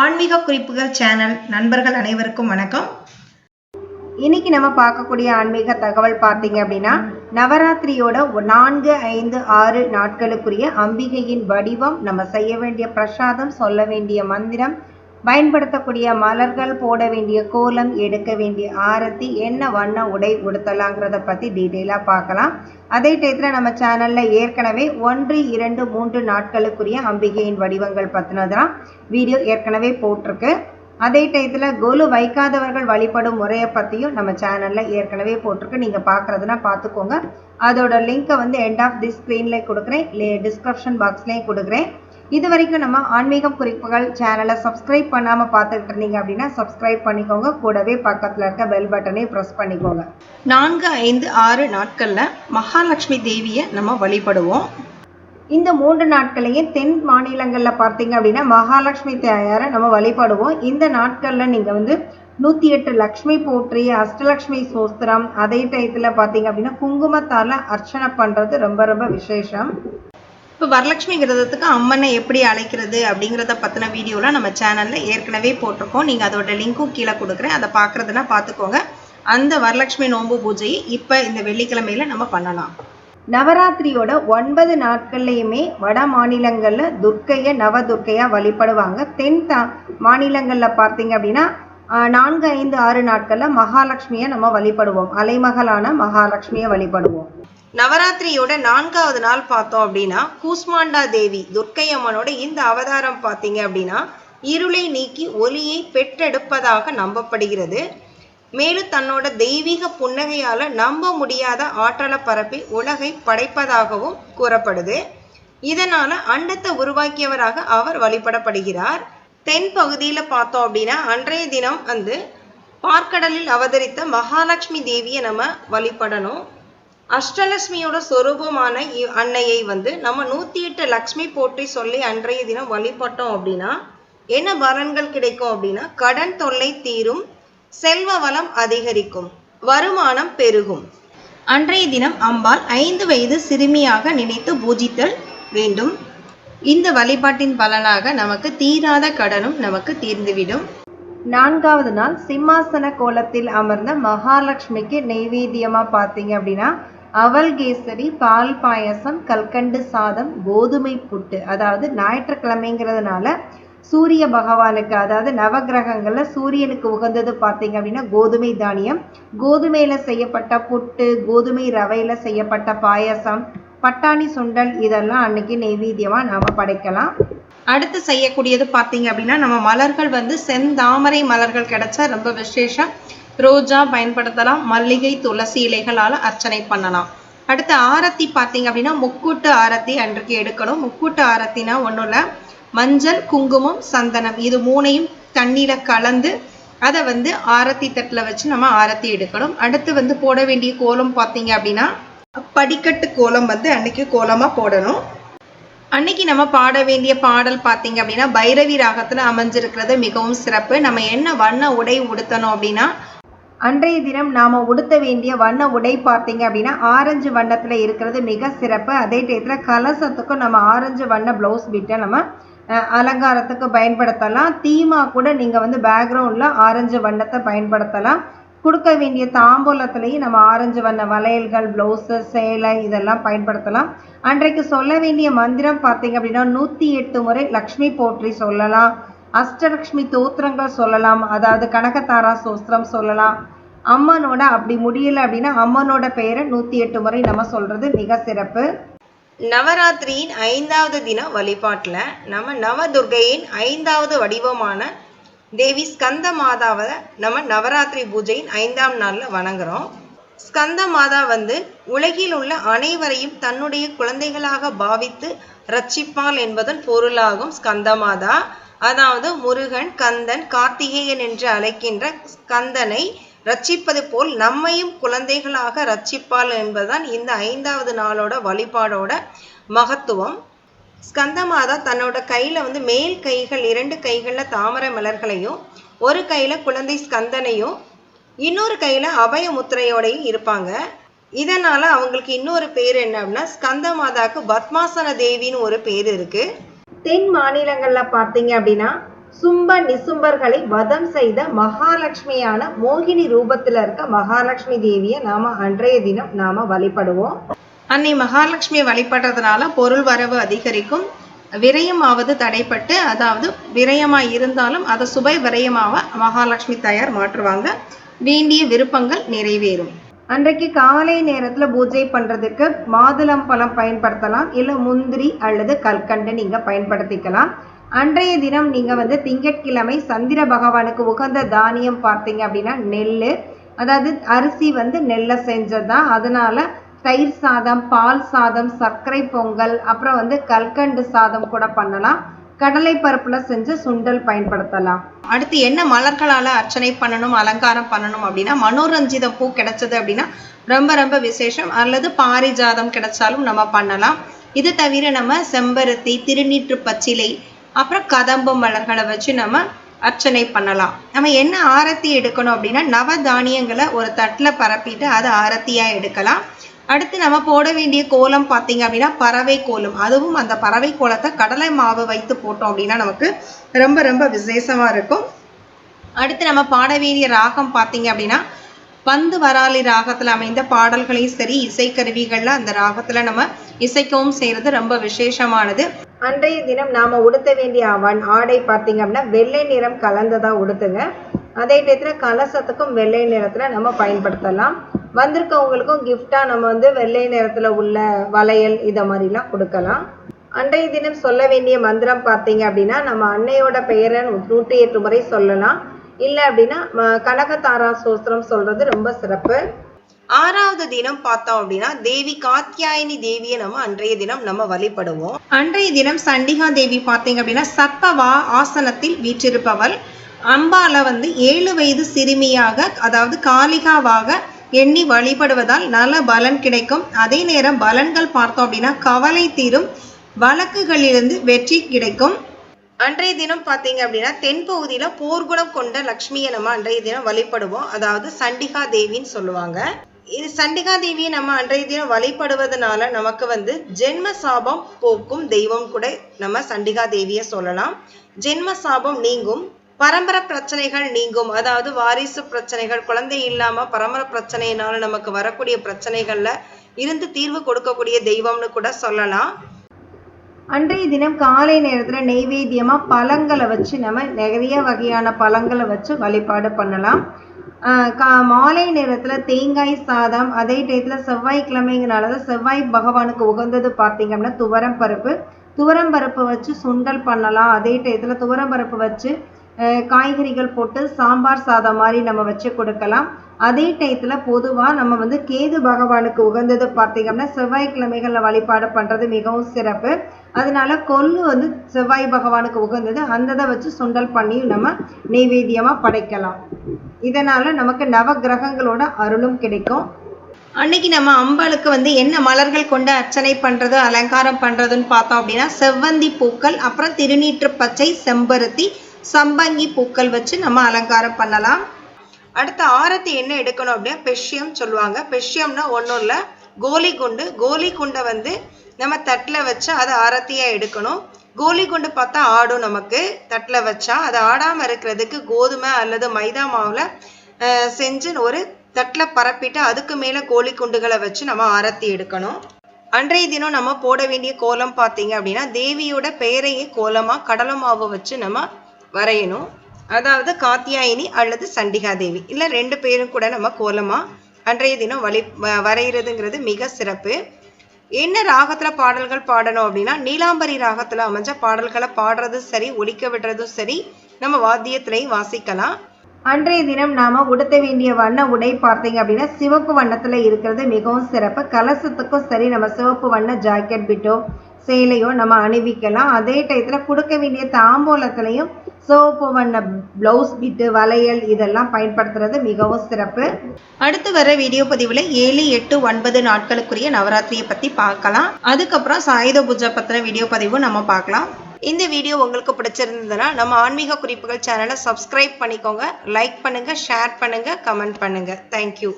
ஆன்மீக குறிப்புகள் சேனல் நண்பர்கள் அனைவருக்கும் வணக்கம். இன்னைக்கு நம்ம பார்க்கக்கூடிய ஆன்மீக தகவல் பார்த்தீங்க அப்படின்னா நவராத்திரியோட நான்கு ஐந்து ஆறு நாட்களுக்குரிய அம்பிகையின் வடிவம் நம்ம செய்ய வேண்டிய பிரசாதம் சொல்ல வேண்டிய மந்திரம் பயன்படுத்தக்கூடிய மலர்கள் போட வேண்டிய கோலம் எடுக்க வேண்டிய ஆரத்தி என்ன வண்ண உடை உடுத்தலாங்கிறத பற்றி டீட்டெயிலாக பார்க்கலாம். அதே டயத்தில் நம்ம சேனலில் ஏற்கனவே ஒன்று இரண்டு மூன்று நாட்களுக்குரிய அம்பிகையின் வடிவங்கள் பற்றினதான் வீடியோ ஏற்கனவே போட்டிருக்கு. அதே டயத்தில் கொலு வைக்காதவர்கள் வழிபடும் முறையை பற்றியும் நம்ம சேனலில் ஏற்கனவே போட்டிருக்கு. நீங்கள் பார்க்குறதுனா பார்த்துக்கோங்க அதோட லிங்க்கை வந்து எண்ட் ஆஃப் தி ஸ்க்ரீனில் கொடுக்குறேன். இல்லை டிஸ்கிரிப்ஷன் பாக்ஸ்லேயும் கொடுக்குறேன். இது வரைக்கும் நம்ம ஆன்மீகம் குறிப்புகள் சேனலை சப்ஸ்கிரைப் பண்ணாமல் பார்த்துக்கிட்டு இருந்தீங்க அப்படின்னா சப்ஸ்கிரைப் பண்ணிக்கோங்க. கூடவே பக்கத்தில் இருக்க பெல் பட்டனையும் ப்ரெஸ் பண்ணிக்கோங்க. நான்கு ஐந்து ஆறு நாட்கள்ல மகாலட்சுமி தேவியை நம்ம வழிபடுவோம். இந்த மூன்று நாட்களையும் தென் மாநிலங்களில் பார்த்தீங்க அப்படின்னா மகாலட்சுமி தாயாரை நம்ம வழிபடுவோம். இந்த நாட்களில் நீங்கள் வந்து நூற்றி எட்டு லக்ஷ்மி போற்றி அஷ்டலக்ஷ்மி சோஸ்திரம் அதே டயத்தில் பார்த்தீங்க அப்படின்னா குங்குமத்தால் அர்ச்சனை பண்ணுறது ரொம்ப ரொம்ப விசேஷம். இப்போ வரலட்சுமி விரதத்துக்கு அம்மனை எப்படி அழைக்கிறது அப்படிங்கிறத பற்றின வீடியோலாம் நம்ம சேனலில் ஏற்கனவே போட்டிருக்கோம். நீங்கள் அதோட லிங்க்கும் கீழே கொடுக்குறேன். அதை பார்க்குறதுனா பார்த்துக்கோங்க. அந்த வரலட்சுமி நோன்பு பூஜையை இப்போ இந்த வெள்ளிக்கிழமையில நம்ம பண்ணலாம். நவராத்திரியோட ஒன்பது நாட்கள்லையுமே வட மாநிலங்களில் துர்க்கையை நவதுர்க்கையாக வழிபடுவாங்க. தென் த மாநிலங்களில் பார்த்தீங்க அப்படின்னா நான்கு ஐந்து ஆறு நாட்களில் மகாலட்சுமியை நம்ம வழிபடுவோம். அலைமகளான மகாலட்சுமியை வழிபடுவோம். நவராத்திரியோட நான்காவது நாள் பார்த்தோம் அப்படின்னா கூஸ்மாண்டா தேவி துர்க்கை அம்மனோட இந்த அவதாரம் பார்த்தீங்க அப்படின்னா இருளை நீக்கி ஒளியை பெற்றெடுப்பதாக நம்பப்படுகிறது. மேலும் தன்னோட தெய்வீக புன்னகையால் நம்ப முடியாத ஆற்றலை பரப்பி உலகை படைப்பதாகவும் கூறப்படுது. இதனால அண்டத்தை உருவாக்கியவராக அவர் வழிபடப்படுகிறார். தென் பகுதியில் பார்த்தோம் அப்படின்னா அன்றைய தினம் வந்து பார்க்கடலில் அவதரித்த மகாலட்சுமி தேவியை நம்ம வழிபடணும். அஷ்டலட்சுமியோட சொரூபமான அன்னையை வந்து நம்ம நூற்றி எட்டு லக்ஷ்மி போற்றி சொல்லி அன்றைய தினம் வழிபட்டோம் அப்படின்னா என்ன பலன்கள் கிடைக்கும் அப்படின்னா கடன் தொல்லை தீரும் செல்வ வளம் அதிகரிக்கும் வருமானம் பெருகும். அன்றைய தினம் அம்பாள் ஐந்து வயது சிறுமியாக நினைத்து பூஜித்தல் வேண்டும். இந்த வழிபாட்டின் பலனாக நமக்கு தீராத கடனும் நமக்கு தீர்ந்துவிடும். நான்காவது நாள் சிம்மாசன கோலத்தில் அமர்ந்த மகாலட்சுமிக்கு நெய்வேத்தியமாக பார்த்தீங்க அப்படின்னா அவல் கேசரி பால் பாயசம் கல்கண்டு சாதம் கோதுமை புட்டு. அதாவது ஞாயிற்றுக்கிழமைங்கிறதுனால சூரிய பகவானுக்கு அதாவது நவக்கிரகங்கள்ல சூரியனுக்கு உகந்தது பார்த்தீங்க அப்படின்னா கோதுமை தானியம். கோதுமையில செய்யப்பட்ட புட்டு கோதுமை ரவையில செய்யப்பட்ட பாயசம் பட்டாணி சுண்டல் இதெல்லாம் அன்னைக்கு நெய்வேத்தியமா நாம படைக்கலாம். அடுத்து செய்யக்கூடியது பார்த்தீங்க அப்படின்னா நம்ம மலர்கள் வந்து செந்தாமரை மலர்கள் கிடைச்சா ரொம்ப விசேஷம். ரோஜா பயன்படுத்தலாம். மல்லிகை துளசி இலைகளால் அர்ச்சனை பண்ணலாம். அடுத்து ஆரத்தி பார்த்தீங்க அப்படின்னா முக்கூட்டு ஆரத்தி அன்றைக்கு எடுக்கணும். முக்கூட்டு ஆரத்தினா ஒன்றும் இல்லை. மஞ்சள் குங்குமம் சந்தனம் இது மூணையும் தண்ணியில் கலந்து அதை வந்து ஆரத்தி தட்டில் வச்சு நம்ம ஆரத்தி எடுக்கணும். அடுத்து வந்து போட வேண்டிய கோலம் பார்த்தீங்க அப்படின்னா படிக்கட்டு கோலம் வந்து அன்னைக்கு கோலமாக போடணும். அன்னைக்கு நம்ம பாட வேண்டிய பாடல் பார்த்தீங்க அப்படின்னா பைரவி ராகத்துல அமைஞ்சிருக்கிறது மிகவும் சிறப்பு. நம்ம என்ன வண்ண உடை உடுத்தணும் அப்படின்னா அன்றைய தினம் நாம் உடுத்த வேண்டிய வண்ண உடை பார்த்தீங்க அப்படின்னா ஆரஞ்சு வண்ணத்தில் இருக்கிறது மிக சிறப்பு. அதே டயத்தில் கலசத்துக்கும் நம்ம ஆரஞ்சு வண்ண ப்ளவுஸ் பிட்டை நம்ம அலங்காரத்துக்கு பயன்படுத்தலாம். தீமா கூட நீங்கள் வந்து பேக்ரவுண்டில் ஆரஞ்சு வண்ணத்தை பயன்படுத்தலாம். கொடுக்க வேண்டிய தாம்பூலத்திலையும் நம்ம ஆரஞ்சு வண்ண வளையல்கள் ப்ளவுஸு சேலை இதெல்லாம் பயன்படுத்தலாம். அன்றைக்கு சொல்ல வேண்டிய மந்திரம் பார்த்தீங்க அப்படின்னா நூற்றி எட்டு முறை லக்ஷ்மி போற்றி சொல்லலாம். அஷ்டலக்ஷ்மி தோத்திரங்கள் சொல்லலாம். அதாவது கனகதாரா சோஸ்திரம் சொல்லலாம். அம்மனோட அப்படி முடியல அப்படின்னா அம்மனோட பெயரை நூற்றி எட்டு முறை நம்ம சொல்றது மிக சிறப்பு. நவராத்திரியின் ஐந்தாவது தின வழிபாட்டுல நம்ம நவதுர்கையின் ஐந்தாவது வடிவமான தேவி ஸ்கந்த மாதாவை நம்ம நவராத்திரி பூஜையின் ஐந்தாம் நாளில் வணங்குறோம். ஸ்கந்த மாதா வந்து உலகில் உள்ள அனைவரையும் தன்னுடைய குழந்தைகளாக பாவித்து ரட்சிப்பாள் என்பதன் பொருளாகும் ஸ்கந்த மாதா. அதாவது முருகன் கந்தன் கார்த்திகேயன் என்று அழைக்கின்ற ஸ்கந்தனை ரட்சிப்பது போல் நம்மையும் குழந்தைகளாக ரட்சிப்பாள் என்பதுதான் இந்த ஐந்தாவது நாளோட வழிபாடோட மகத்துவம். ஸ்கந்தமாதா தன்னோட கையில வந்து மேல் கைகள் இரண்டு கைகளில் தாமரை மலர்களையும் ஒரு கையில குழந்தை ஸ்கந்தனையும் இன்னொரு கையில அபய முத்திரையோடையும் இருப்பாங்க. இதனால அவங்களுக்கு இன்னொரு பேர் என்ன அப்படின்னா ஸ்கந்த மாதாக்கு பத்மாசன தேவின்னு ஒரு பேர் இருக்குது தென் மாநிலங்கள்ல பார்த்தீங்க அப்படின்னா சும்ப நிசும்பர்களை வதம் செய்த மகாலட்சுமியான மோகினி ரூபத்துல இருக்க மகாலட்சுமி தேவியை நாம அன்றைய தினம் நாம வழிபடுவோம். அன்னை மகாலட்சுமியை வழிபடுறதுனால பொருள் வரவு அதிகரிக்கும். விரயமாவது தடைப்பட்டு அதாவது விரயமா இருந்தாலும் அதை சுபை விரயமாக மகாலட்சுமி தாயார் மாற்றுவாங்க. வேண்டிய விருப்பங்கள் நிறைவேறும். அன்றைக்கு காலை நேரத்தில் பூஜை பண்ணுறதுக்கு மாதுளம் பழம் பயன்படுத்தலாம் இல்லை முந்திரி அல்லது கல்கண்டு நீங்கள் பயன்படுத்திக்கலாம். அன்றைய தினம் நீங்கள் வந்து திங்கட்கிழமை சந்திர பகவானுக்கு உகந்த தானியம் பார்த்தீங்க அப்படின்னா நெல் அதாவது அரிசி வந்து நெல்லை செஞ்சது தான் அதனால தயிர் சாதம் பால் சாதம் சர்க்கரை பொங்கல் அப்புறம் வந்து கல்கண்டு சாதம் கூட பண்ணலாம். கடலை பருப்புல செஞ்ச சுண்டல் பயன்படுத்தலாம். அடுத்து என்ன மலர்களால அர்ச்சனை பண்ணணும் அலங்காரம் பண்ணணும் அப்படின்னா மனோரஞ்சித பூ கிடைச்சது அப்படின்னா ரொம்ப ரொம்ப விசேஷம். அல்லது பாரிஜாதம் கிடைச்சாலும் நம்ம பண்ணலாம். இது தவிர நம்ம செம்பருத்தி திருநீற்று பச்சிலை அப்புறம் கதம்பு மலர்களை வச்சு நம்ம அர்ச்சனை பண்ணலாம். நம்ம என்ன ஆரத்தி எடுக்கணும் அப்படின்னா நவ தானியங்களை ஒரு தட்டில் பரப்பிட்டு அதை ஆரத்தியாக எடுக்கலாம். அடுத்து நம்ம போட வேண்டிய கோலம் பார்த்தீங்க அப்படின்னா பறவை கோலம். அதுவும் அந்த பறவை கோலத்தை கடலை மாவு வைத்து போட்டோம் அப்படின்னா நமக்கு ரொம்ப ரொம்ப விசேஷமா இருக்கும். அடுத்து நம்ம பாட வேண்டிய ராகம் பார்த்தீங்க அப்படின்னா பந்து வராளி ராகத்துல அமைந்த பாடல்களையும் சரி இசைக்கருவிகள்ல அந்த ராகத்துல நம்ம இசைக்கவும் செய்யறது ரொம்ப விசேஷமானது. அன்றைய தினம் நாம உடுத்த வேண்டிய அவன் ஆடை பார்த்தீங்க அப்படின்னா வெள்ளை நிறம் கலந்ததா உடுத்துங்க. அதே டயத்தில் கலசத்துக்கும் வெள்ளை நிறத்துல நம்ம பயன்படுத்தலாம். வந்திருக்கவங்களுக்கும் gift-ஆ நம்ம வந்து வெள்ளை நிறத்துல உள்ள வளையல் இத மாதிரிலாம் கொடுக்கலாம். அன்றைய தினம் சொல்ல வேண்டிய மந்திரம் பார்த்தீங்க அப்படின்னா நம்ம அன்னையோட பெயரை நூற்றி எட்டு முறை சொல்லலாம். இல்லை அப்படின்னா கனகதாரா சோஸ்திரம் சொல்றது ரொம்ப சிறப்பு. ஆறாவது தினம் பார்த்தோம் அப்படின்னா தேவி காத்தியாயினி தேவியை நம்ம அன்றைய தினம் நம்ம வழிபடுவோம். அன்றைய தினம் சண்டிகா தேவி பார்த்தீங்க அப்படின்னா சர்ப்பவா ஆசனத்தில் வீற்றிருப்பவள். அம்பால வந்து ஏழு வயது சிறுமியாக அதாவது காளிகாவாக எண்ணி வழிபடுவதால் நல்ல பலன் கிடைக்கும். அதே நேரம் பலன்கள் பார்த்தோம் அப்படின்னா கவலை தீரும். வழக்குகளிலிருந்து வெற்றி கிடைக்கும். அன்றைய தினம் பார்த்தீங்க அப்படின்னா தென்பகுதியில் போர்க்குணம் கொண்ட லக்ஷ்மியை நம்ம அன்றைய தினம் வழிபடுவோம். அதாவது சண்டிகா தேவின்னு சொல்லுவாங்க. இது சண்டிகா தேவியை நம்ம அன்றைய தினம் வழிபடுவதனால நமக்கு வந்து ஜென்ம சாபம் போக்கும் தெய்வம் கூட நம்ம சண்டிகா தேவியை சொல்லலாம். ஜென்ம சாபம் நீங்கும். பரம்பரை பிரச்சனைகள் நீங்கும். அதாவது வாரிசு பிரச்சனைகள் குழந்தை இல்லாம பரம்பரை பிரச்சனையினால நமக்கு வரக்கூடிய பிரச்சனைகள்ல இருந்து தீர்வு கொடுக்கக்கூடிய தெய்வம்னு கூட சொல்லலாம். அன்றைய தினம் காலை நேரத்துல நெய்வேத்தியமா பழங்களை வச்சு நம்ம நிறைய வகையான பழங்களை வச்சு வழிபாடு பண்ணலாம். ஆஹ் கா மாலை நேரத்துல தேங்காய் சாதம் அதே டயத்தில் செவ்வாய்க்கிழமைங்கனால தான் செவ்வாய் பகவானுக்கு உகந்தது பார்த்தீங்கன்னா அப்படின்னா துவரம் பருப்பு. துவரம் பருப்பு வச்சு சுண்டல் பண்ணலாம். அதே டயத்தில் துவரம் பருப்பு வச்சு காய்கறிகள் போட்டு சாம்பார் சாதம் மாதிரி நம்ம வச்சு கொடுக்கலாம். அதே டயத்தில் பொதுவாக நம்ம வந்து கேது பகவானுக்கு உகந்தது பார்த்தீங்க அப்படின்னா வழிபாடு பண்ணுறது மிகவும் சிறப்பு. அதனால கொள்ளு வந்து செவ்வாய் பகவானுக்கு உகந்தது. அந்ததை வச்சு சுண்டல் பண்ணி நம்ம நெய்வேத்தியமாக படைக்கலாம். இதனால் நமக்கு நவ கிரகங்களோட அருளும் கிடைக்கும். அன்னைக்கு நம்ம அம்பாளுக்கு வந்து என்ன மலர்கள் கொண்டு அர்ச்சனை பண்ணுறது அலங்காரம் பண்ணுறதுன்னு பார்த்தோம் அப்படின்னா செவ்வந்தி பூக்கள் அப்புறம் திருநீற்று பச்சை செம்பருத்தி சம்பங்கி பூக்கள் வச்சு நம்ம அலங்காரம் பண்ணலாம். அடுத்து ஆரத்தி என்ன எடுக்கணும் அப்படின்னா பெஷ்யம் சொல்லுவாங்க. பெஷ்யம்னா ஒன்றும் இல்லை கோலி குண்டு. கோலி குண்டை வந்து நம்ம தட்டில் வச்சு அதை ஆரத்தியாக எடுக்கணும். கோலி குண்டு பார்த்தா ஆடும் நமக்கு. தட்டில் வச்சா அதை ஆடாமல் இருக்கிறதுக்கு கோதுமை அல்லது மைதா மாவில் செஞ்சு ஒரு தட்டில் பரப்பிட்டு அதுக்கு மேலே கோழி குண்டுகளை வச்சு நம்ம ஆரத்தி எடுக்கணும். அன்றைய தினம் நம்ம போட வேண்டிய கோலம் பார்த்தீங்க அப்படின்னா தேவியோட பெயரையே கோலமாக கடலை மாவு வச்சு நம்ம வரையணும். அதாவது காத்தியாயினி அல்லது சண்டிகா தேவி இல்லை ரெண்டு பேரும் கூட நம்ம கோலமாக அன்றைய தினம் வழி வரைகிறதுங்கிறது மிக சிறப்பு. என்ன ராகத்தில் பாடல்கள் பாடணும் அப்படின்னா நீலாம்பரி ராகத்தில் அமைஞ்ச பாடல்களை பாடுறதும் சரி ஒழிக்க விடுறதும் சரி நம்ம வாத்தியத்திலையும் வாசிக்கலாம். அன்றைய தினம் நாம் உடுத்த வேண்டிய வண்ண உடை பார்த்தீங்க அப்படின்னா சிவப்பு வண்ணத்தில் இருக்கிறது மிகவும் சிறப்பு. கலசத்துக்கும் சரி நம்ம சிவப்பு வண்ண ஜாக்கெட் பிட்டோ சேலையோ நம்ம அணிவிக்கலாம். அதே டயத்தில் கொடுக்க வேண்டிய தாம்பூலத்திலையும் சிவப்பு வண்ண பிளவுஸ் பிட்டு வளையல் இதெல்லாம் பயன்படுத்துறது மிகவும் சிறப்பு. அடுத்து வர வீடியோ பதிவில் ஏழு எட்டு ஒன்பது நாட்களுக்குரிய நவராத்திரியை பற்றி பார்க்கலாம். அதுக்கப்புறம் சாயுத பூஜை பற்றின வீடியோ பதிவும் நம்ம பார்க்கலாம். இந்த வீடியோ உங்களுக்கு பிடிச்சிருந்ததுன்னா நம்ம ஆன்மீக குறிப்புகள் சேனலை சப்ஸ்கிரைப் பண்ணிக்கோங்க லைக் பண்ணுங்கள் ஷேர் பண்ணுங்கள் கமெண்ட் பண்ணுங்கள் தேங்க்யூ